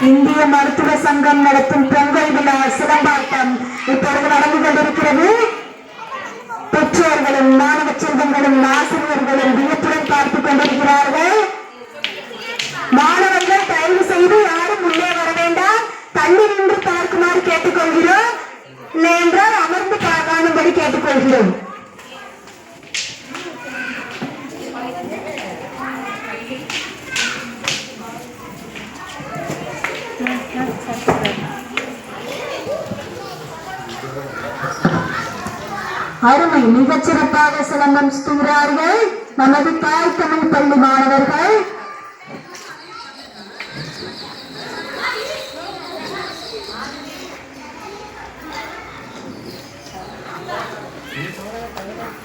இந்திய மருத்துவ சங்கம் நடத்தும் பொங்கல் விழா சிலம்பாட்டம் இப்பொழுது நடந்து கொண்டிருக்கிறது. பெற்றோர்களும் மாணவ செல்வங்களும் ஆசிரியர்களும் வியப்புடன் பார்த்துக் கொண்டிருக்கிறார்கள். மாணவர்கள் தயவு செய்து யாரும் உள்ளே வர வேண்டாம். தண்ணீர் நின்று பார்க்குமாறு கேட்டுக்கொள்கிறோம். இல்லை என்றால் அமர்ந்து காணும்படி கேட்டுக்கொள்கிறோம். அருமை மிகச்சிறப்பாக சிலம்பம் சுத்துகிறார்கள் நமது தாய் தமிழ் பள்ளி மாணவர்கள்.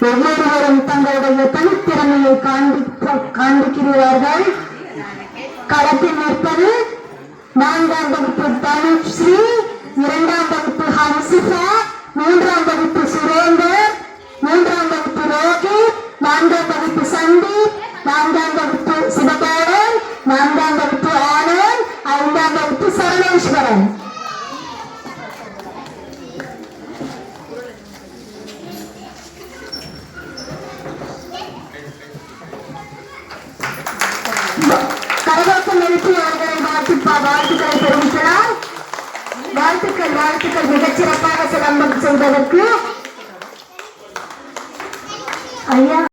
ஒவ்வொருவரும் தங்களுடைய தனித்திறமையை காண்பிக்கிறார்கள். களத்தில் நிற்பது நான்காம் வகுப்பு தனுஸ்ரீ இரண்டாம் வகுப்பு ஹன்சிஃபா மூன்றாம் வகுப்பு சுரேந்தர் மூன்றாம் வகுப்பு ரோஹித் நான்காம் வகுப்பு சந்தீப் நான்காம் வகுப்பு சிவபாலன் நான்காம் வகுப்பு ஆனந்த் ஐந்தாம் வகுப்பு சரணேஸ்வரன் வாழ்த்துக்கள் வாழ்த்துக்கள் மிகச் சிலம்பம் செய்வதற்கு ஐயா.